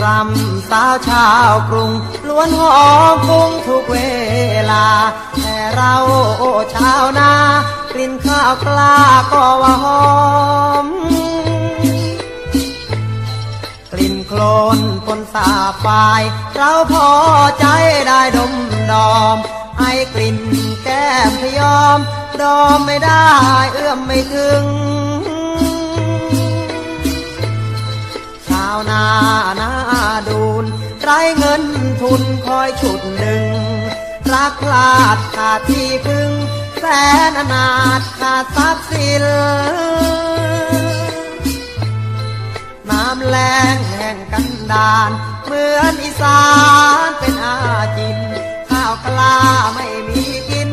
สาวชาวกรุงล้วนหอมฟุ้งทุกเวลา แต่เราชาวนากลิ่นข้าวกล้าก็ว่าหอม กลิ่นโคลนปนสาบไฟเราพอใจได้ดมดอมให้กลิ่นแก้มพยอม ดอมไม่ได้เอื้อมไม่ถึง ทุนคอยฉุดหนึ่ง รักลาดขาดที่พึ่ง แสนอนาถขาดทรัพย์สินน้ำแรงแห่งกันดานเหมือนอีสานเป็นอาจิน ข้าวกล้าไม่มีกิน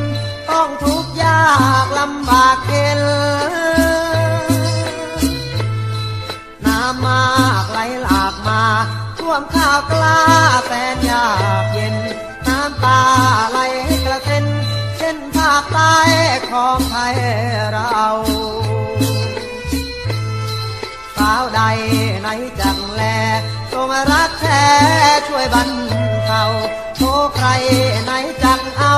ต้องทุกข์ยากลำบากเข็นน้ำมากไหลหลากมา ท่วมข้าวกล้าแสนยากเย็น น้ำตาไหลกระเซ็นเช่นภาคใต้ของไทยเราสาวใดไหนจังแลทรงรักแท้ช่วยบรรเทาโชใครไหนจังเอา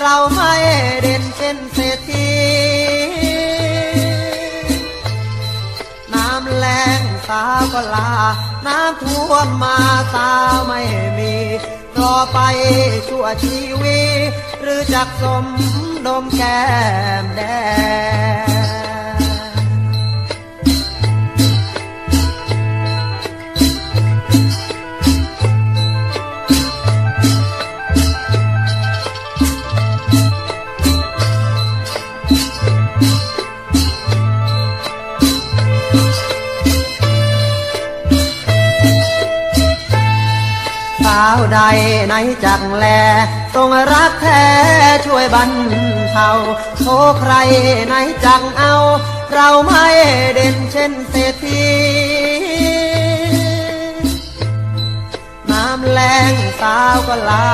เราไม่เด่นเช่น สาวก็ลา น้ำท่วมมาสาวไม่มีรอไปชั่วชีวิตหรือจักสมดมแก้มแดงาวใดไหนจักแลทรงรักแท้ช่วยบรรเทาโชใครไหนจักเอา เราไม่เด่นเช่นเศรษฐีน้ำแรงสาวก็ลา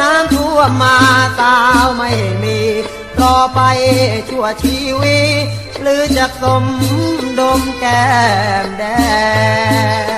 น้ำท่วมมาสาวไม่มีรอไปชั่วชีวิตหรือจะสมดมแก้มแดง